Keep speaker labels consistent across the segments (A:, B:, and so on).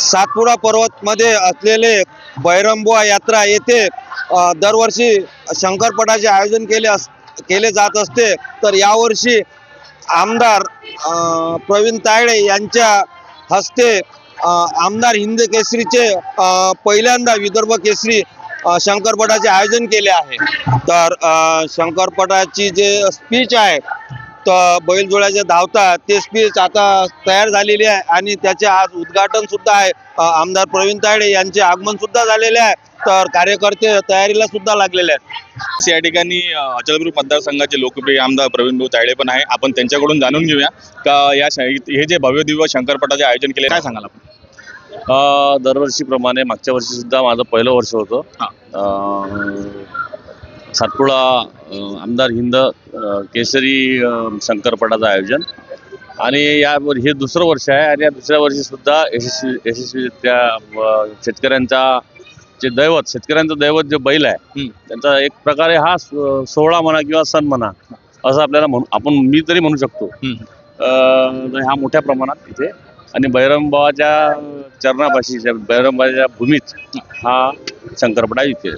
A: सातपुडा पर्वतमध्ये असलेले बैरंबुआ यात्रा येथे दरवर्षी शंकरपटाचे आयोजन केले अस केले जात असते. तर यावर्षी आमदार प्रवीण तायडे यांच्या हस्ते आमदार हिंद केसरीचे पहिल्यांदा विदर्भ केसरी शंकरपटाचे आयोजन केले आहे. तर शंकरपटाची जे स्पीच आहे तर बैलजोड्याचे धावतात ते स्पीच आता तयार झालेली आहे आणि त्याचे आज उद्घाटन सुद्धा आहे. आमदार प्रवीण तायडे यांचे आगमन सुद्धा झालेले आहे. तर कार्यकर्ते तयारीला सुद्धा लागलेले आहेत.
B: या ठिकाणी अचलपूर मतदारसंघाचे लोकप्रिय आमदार प्रवीण भाऊ तायडे पण आहे. आपण त्यांच्याकडून जाणून घेऊया का या हे जे भव्य दिव्य शंकरपटाचे आयोजन केले काय सांगाल आपण?
C: अ, दरवर्षीप्रमाणे मागच्या वर्षी सुद्धा माझं पहिलं वर्ष होतं. अ, सातपुडा अ, आमदार हिंद केसरी शंकरपटाचं आयोजन. आणि या हे दुसरं वर्ष आहे आणि या दुसऱ्या वर्षी सुद्धा यशस्वी यशस्वीरित्या अ, शेतकऱ्यांचा जे दैवत शेतकऱ्यांचं दैवत जे बैल आहे. त्यांचा एक प्रकारे हा सोहळा म्हणा किंवा सण म्हणा असं आपल्याला म्हणू आपण मी तरी म्हणू शकतो. ह्या मोठ्या प्रमाणात इथे आणि बैरमबाच्या चरणापाशी बैरमबाच्या भूमीत हा शंकरपटा इथे.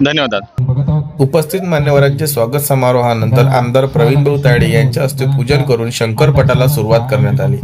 B: धन्यवाद
D: उपस्थित मान्यवरांचे स्वागत समारोहानंतर आमदार प्रवीण भाऊ तायडे यांच्या हस्ते पूजन करून शंकरपटाला सुरुवात करण्यात आली.